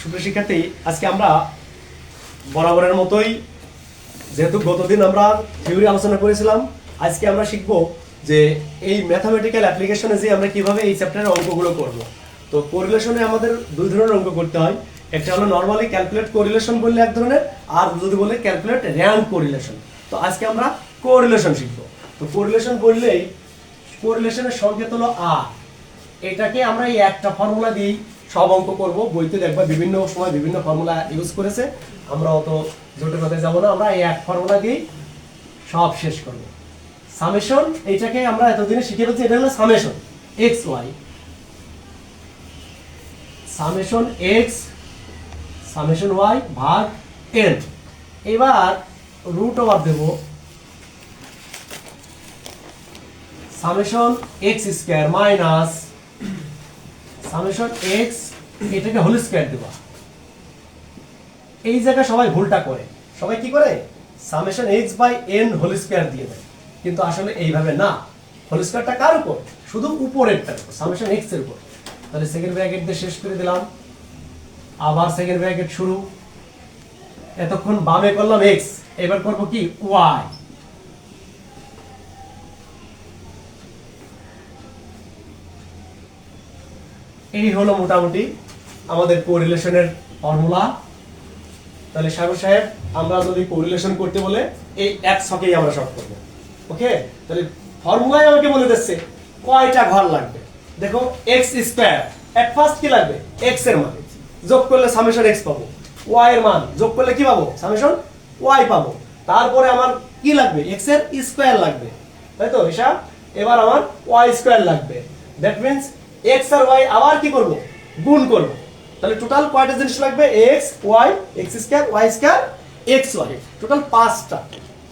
সুপ্রিয় শিক্ষার্থী আজকে আমরা বরাবরের মতোই, যেহেতু গতদিন আমরা থিওরি আলোচনা করেছিলাম, আজকে আমরা শিখব যে এই ম্যাথামেটিক্যাল অ্যাপ্লিকেশনে যে আমরা কীভাবে এই চ্যাপ্টারের অঙ্কগুলো করব। তো কোরিলেশনে আমাদের দুই ধরনের অঙ্ক করতে হয়, একটা হলো নর্মালি ক্যালকুলেট কোরিলেশন বললে এক ধরনের, আর যদি বলে ক্যালকুলেট র্যাঙ্ক কোরিলেশন তো আজকে আমরা কোরিলেশন শিখব। তো কোরিলেশন বললেই কোরিলেশনের সংকেত হলো আর এটাকে আমরা এই একটা ফর্মুলা দিয়েই সব অঙ্ক করব। বইতে দেখবা বিভিন্ন সময় বিভিন্ন ফর্মুলা ইউজ করেছে। আমরা অত জটিলতায় যাব না, আমরা এই এক ফর্মুলা দিয়েই সব শেষ করব। সামেশন এইটাকে আমরা এতদিনে শিখে ফেলছি, এটা হলো summation x y summation x summation y ভাগ এন এবার রুট ওভার দেব। Summation x square minus summation x এটাকে হোল স্কোয়ার দেবা এই জায়গায় সবাই ভুলটা করে। সবাই কি করে? Summation x by n whole square দিয়ে দেয়। কিন্তু আসলে এইভাবে না। হোল স্কোয়ারটা কার উপর? শুধু উপরেরটার উপর সামেশন এক্সের উপর। তাহলে সেকেন্ড ব্র্যাকেট দিয়ে শেষ করে দিলাম। আবার সেকেন্ড ব্র্যাকেট শুরু। এতক্ষণ বামে করলাম এক্স এবার করব কি? ওয়াই এই হলো মোটামুটি আমাদের কোরিলেশনের ফর্মুলা তাহলে সাগর সাহেব, আমরা যদি কোরিলেশন করতে বলে, এই এক ছকেই আমরা সব করব। ওকে? তাহলে ফর্মুলায় আমাকে বলে দিচ্ছে, কয়টা ঘর লাগবে? দেখো এক্স স্কোয়ার এট ফার্স্ট কি লাগবে? এক্সের মান। যোগ করলে সামেশন এক্স পাবো। ওয়াই এর মান। যোগ করলে কি পাবো? সামেশন ওয়াই পাবো। তারপরে আমার কি লাগবে? এক্সের স্কোয়ার লাগবে। তাই তো হিসাব এবার আমার ওয়াই স্কোয়ার লাগবে। দ্যাট মিন্স এক্স আর ওয়াই আবার কি করব? গুণ করব। তাহলে টোটাল কয়টা জিনিস লাগবে? X y x square y square x y total পাঁচটা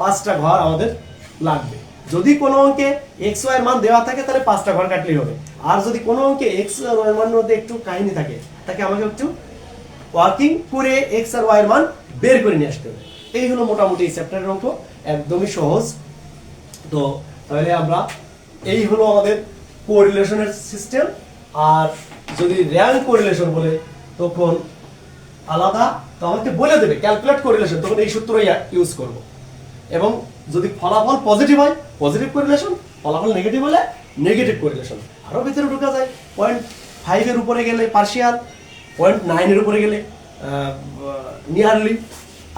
পাঁচটা ঘর আমাদের লাগবে। যদি কোনো অঙ্কে এক্স ওয়াই এর মান দেওয়া থাকে, তাহলে পাঁচটা ঘর কাটলেই হবে। আর যদি কোনো অঙ্কে এক্স আর ওয়াই এর মানের মধ্যে একটু কাহিনী থাকে, তাকে আমাকে একটু ওয়ার্কিং করে এক্স আর ওয়াই এর মান বের করে নিয়ে আসতে হবে। এই হলো মোটামুটি এই চ্যাপ্টারের অঙ্ক, একদমই সহজ। তো তাহলে আমরা এই হলো আমাদের কোরিলেশনের সিস্টেম আর যদি র্যাঙ্ক কোরিলেশন বলে তখন আলাদা, তো আমাকে বলে দেবে ক্যালকুলেট কোরিলেশন তখন এই সূত্র ইউজ করব। এবং যদি ফলাফল পজিটিভ হয় পজিটিভ কোরিলেশন ফলাফল নেগেটিভ হলে নেগেটিভ কোরিলেশন আরও ভিতরে ঢোকা যায় পয়েন্ট ফাইভের উপরে গেলে পার্শিয়াল পয়েন্ট নাইনের উপরে গেলে নিয়ারলি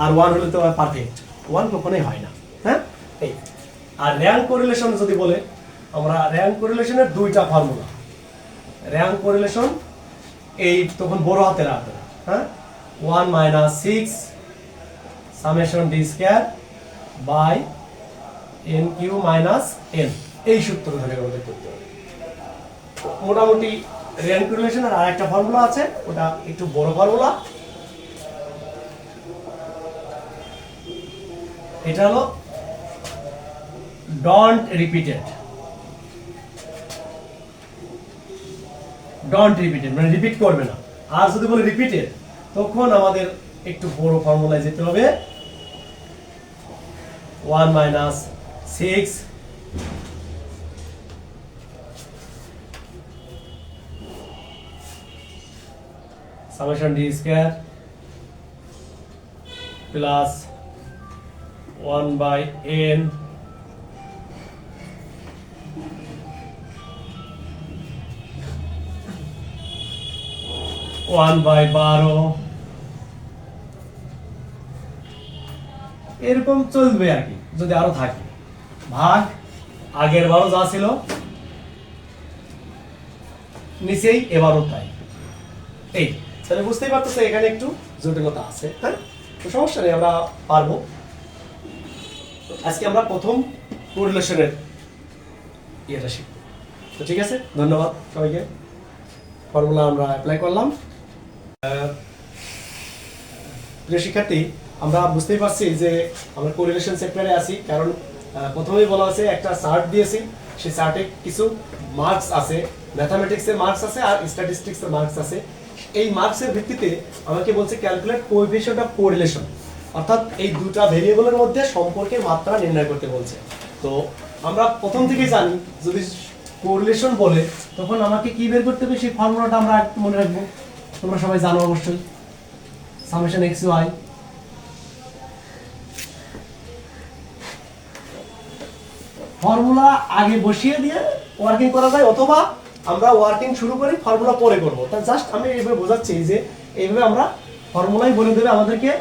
আর ওয়ান হলে তো পারফেক্ট ওয়ান কখনোই হয় না হ্যাঁ? এই, আর র্যাঙ্ক কোরিলেশন যদি বলে, আমরা র্যাঙ্ক কোরিলেশনের দুইটা ফর্মুলা র্যাঙ্ক কোরিলেশন এই তখন বড় হাতের হাতে হ্যাঁ? One minus six summation d square by n cube minus n এই সূত্র ধরে আমাদের করতে হবে। মোটামুটি র্যাঙ্ক কোরিলেশনের আর একটা ফর্মুলা আছে, ওটা একটু বড় ফর্মুলা এটা হলো ডন্ট রিপিটেড ডন্ট রিপিটেড মানে রিপিট করবে না। আর যদি বলে রিপিটেড তখন আমাদের একটু বড় ফর্মুলায় যেতে হবে। One minus six summation d square plus 1 by n one by বারো। এরকম চলবে আর কি, যদি আরও থাকে। ভাগ, আগের বারও যা ছিল, নিচেই এবারও তাই। এই, তাহলে বুঝতেই পারতেছে, এখানে একটু জটিলতা আছে হ্যাঁ? সমস্যা নেই, আমরা পারব। আজকে আমরা প্রথম কোরিলেশনের ইয়েটা শিখব। তো ঠিক আছে, ধন্যবাদ সবাইকে। ফর্মুলা আমরা অ্যাপ্লাই করলাম। প্রিয় শিক্ষার্থী, আমরা বুঝতেই পারছি যে আমরা কোরিলেশন সেক্টরে আছি, কারণ প্রথমেই বলা আছে একটা দিয়েছি, সেই কিছু মার্কস আছে ম্যাথামেটিক্সের মার্কস আছে আর স্ট্যাটিস্টিক্সের মার্কস আছে। এই মার্কসের ভিত্তিতে আমাকে বলছে ক্যালকুলেট অফ কোরিলেশন অর্থাৎ এই দুটা ভেরিয়েবলের মধ্যে সম্পর্কের মাত্রা নির্ণয় করতে বলছে। তো আমরা প্রথম থেকেই জানি, যদি কোরিলেশন বলে, তখন আমাকে কি বের করতে হবে? সেই ফর্মুলাটা আমরা মনে রাখব। তোমরা সবাই জানো অবশ্যই। সামেশন এক্স ওয়াই ফর্মুলা আগে বসিয়ে দিয়ে ওয়ার্কিং করা যায়, অথবা আমরা ওয়ার্কিং শুরু করি ফর্মুলা পরে করব। তা জাস্ট আমি এইভাবে বোঝাচ্ছি যে এইভাবে আমরা ফর্মুলাই বলে দেবে আমাদেরকে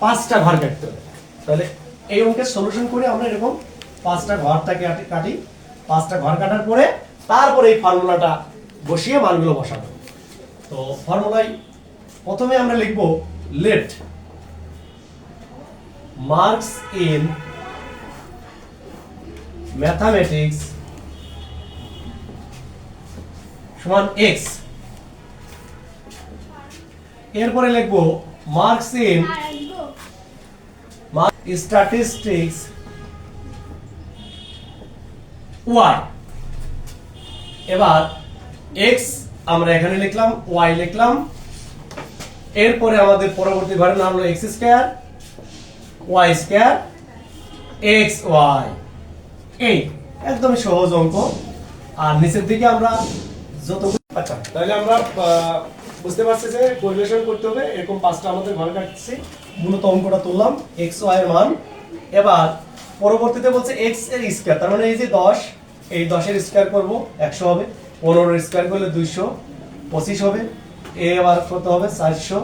পাঁচটা ঘর কাটতে হবে। তাহলে এই অঙ্কের সলিউশন করে আমরা এরকম পাঁচটা ঘরটাকে কাটি- পাঁচটা ঘর কাটার পরে তারপরে এই ফর্মুলাটা বসিয়ে মানগুলো বসাবো। তো ফর্মুলায় প্রথমে আমরা লিখব লেট মার্কস ইন ম্যাথামেটিক্স সমান এক্স। এরপরে লিখব মার্কস ইন স্ট্যাটিস্টিক্স ওয়াই। এবার এক্স আমরা এখানে লিখলাম ওয়াই লিখলাম। এরপরে আমাদের পরবর্তী ঘরের নাম হলো x square y square x y এই একদমই সহজ অঙ্ক। আর নিচের দিকে আমরা যতগুলো আচ্ছা তাহলে আমরা বুঝতে পারছি যে কোরিলেশন করতে হবে। এরকম পাঁচটা আমাদের ঘর কাটছি। মূলত অঙ্কটা তুললাম এক্স ওয়াই এর মান। এবার পরবর্তীতে বলছে এক্সের স্কয়ার তার মানে এই যে দশ এই দশের স্কয়ার করব একশো হবে। পনেরোর স্কোয়ার করলে দুইশো পঁচিশ হবে। এ আবার কত হবে? চারশো।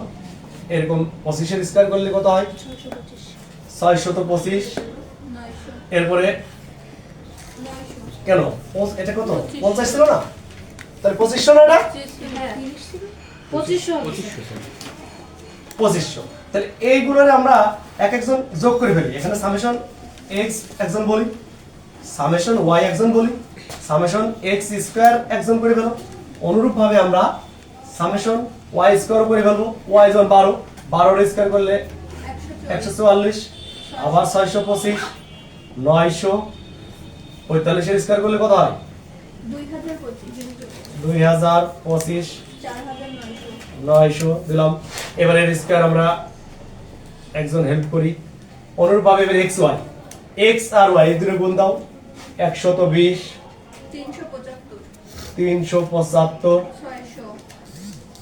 এরকম পঁচিশের স্কোয়ার করলে কত হয়? ছয়শত পঁচিশ। এরপরে কেন? এটা কত? পঞ্চাশ ছিল না? তাহলে পঁচিশশো না এটা? পঁচিশশো পঁচিশশো। তাহলে এইগুলোর আমরা এক একজন যোগ করে ফেলি। এখানে সামেশন এক্স একজন বলি সামেশন ওয়াই একজন বলি। সামেশন এক্স স্কোয়ার একজন করে ফেলো। অনুরূপভাবে আমরা সামেশন ওয়াই স্কোয়ার করে ফেলব। ওয়াই জন বারো। বারোর স্কোয়ার করলে একশো চুয়াল্লিশ, আবার ছয়শো পঁচিশ, নয়শো পঁয়তাল্লিশের স্কোয়ার করলে কত হয়? দুই হাজার পঁচিশ নয়শো। দিলাম। এবার এর স্কোয়ার আমরা একজন হেল্প করি। অনুরূপভাবে এবার এক্স ওয়াই এক্স আর ওয়াই এই দুটো গুণ দাও। একশত বিশ তিনশো পঁচাত্তর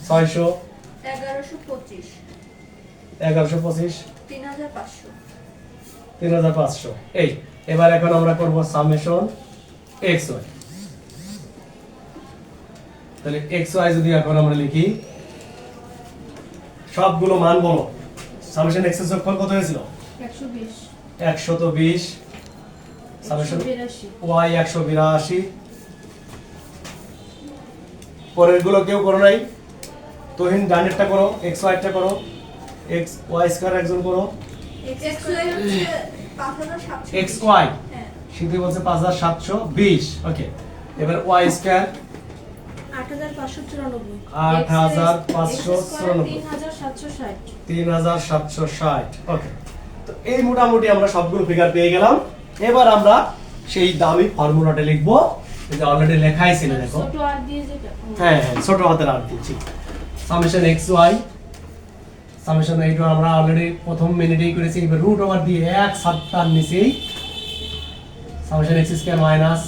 ছয়শো। এগারোশো পঁচিশ। তিন হাজার পাঁচশো। এই এবার এখন আমরা করব সামেশন এক্স ওয়াই তাহলে এক্স ওয়াই যদি এখন আমরা লিখি সবগুলো মান বলো। সামেশন এক্সের কত হয়েছিল? একশো 120 সামেশন ওয়াই 182 পরেরগুলো কেউ করো নাই। তোহিন ডানেরটা করো এক্স ওয়াইটা করো। এক্স ওয়াই স্কয়ার একজন করো এক্স ওয়াই সিদ্ধি বলছে পাঁচ হাজার সাতশো বিশ। ওকে এবার ওয়াই স্কয়ার আট হাজার পাঁচশো চুরানব্বই। তিন হাজার সাতশো ষাট ওকে। তো এই মোটামুটি আমরা সবগুলো ফিগার পেয়ে গেলাম। এবার আমরা সেই দামি ফর্মুলাটা লিখব। যে অলরেডি লেখাই ছিল দেখো। হ্যাঁ হ্যাঁ ছোট হাতের আর দিচ্ছি সামেশন এক্স ওয়াই সামেশন এইটা আমরা অলরেডি প্রথম মিনিটেই করেছি এবার রুট ওভার দিয়ে এক সাতটার নিচেই summation x square minus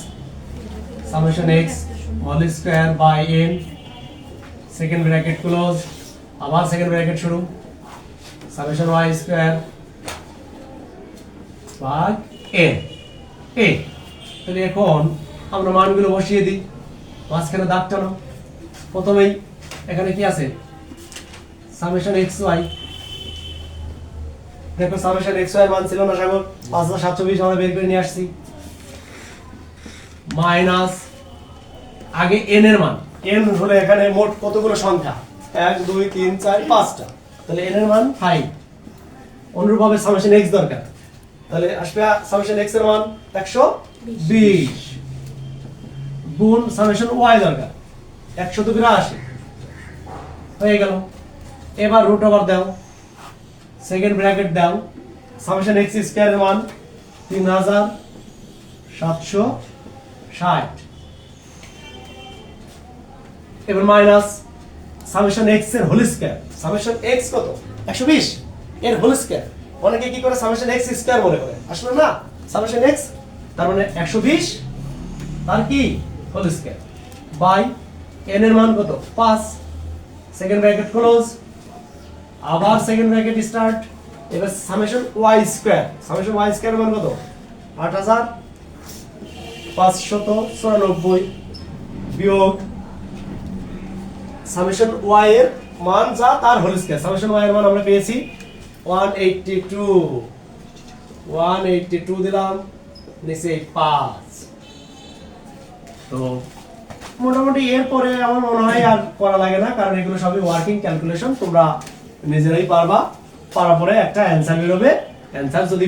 summation x whole square by n second bracket close আবার সেকেন্ড ব্র্যাকেট শুরু summation y square by n এ তাহলে এখন আমরা মানগুলো বসিয়ে দিই। মাঝখানে দাগ টানো। প্রথমেই এখানে কি আছে? সামেশন এক্স ওয়াই দেখো সামেশন এক্স ওয়াই মান ছিল না, সাগর। পাঁচ হাজার সাতশো বিশ আমরা বের করে নিয়ে আসছি। মাইনাস আগে এন এর মান। এন হলো এখানে মোট কতগুলো সংখ্যা? এক, দুই, তিন, চার, পাঁচটা। তাহলে এন এর মান ফাইভ অনুরূপভাবে সামেশন এক্স দরকার। তাহলে আসবে সামেশন এক্সের মান একশো বিশ। গুণ সামেশন ওয়াই দরকার। একশো তো বিরাশি। হয়ে গেল। এবার রুট ওভার দাও। সেকেন্ড ব্র্যাকেট দাও। সামেশন এক্স স্কোয়ারের মান তিন হাজার সাতশো ষাট। এবার মাইনাস সামেশন এক্সের হোল স্কোয়ার সামেশন এক্স কত? একশো বিশ। এর হোল স্কোয়ার অনেকে কি করে সামেশন এক্স স্কোয়ার মনে করে? আসলে না। সামেশন এক্স তার মানে একশো বিশ। তার কি? হোল স্কয়ার বাই এন এর মান কত? পাঁচ। সেকেন্ড ব্র্যাকেট ক্লোজ আবার সেকেন্ড ব্র্যাকেট স্টার্ট এবার summation y square summation y square মান কত? আট হাজার পাঁচশত চুরানব্বই বিয়োগ সামেশন ওয়াই এর মান যা তার হোল স্কয়ার সামেশন ওয়াই এর মান আমরা পেয়েছি 182 182 দিলাম, নিচে 5 তো মোটামুটি এরপরে আমার মনে হয় আর করা লাগে না, কারণ এগুলো সবই ওয়ার্কিং ক্যালকুলেশন তোমরা নিজেরাই পারবা, পারার পরে একটা অ্যান্সার বেরোবে। অ্যান্সার যদি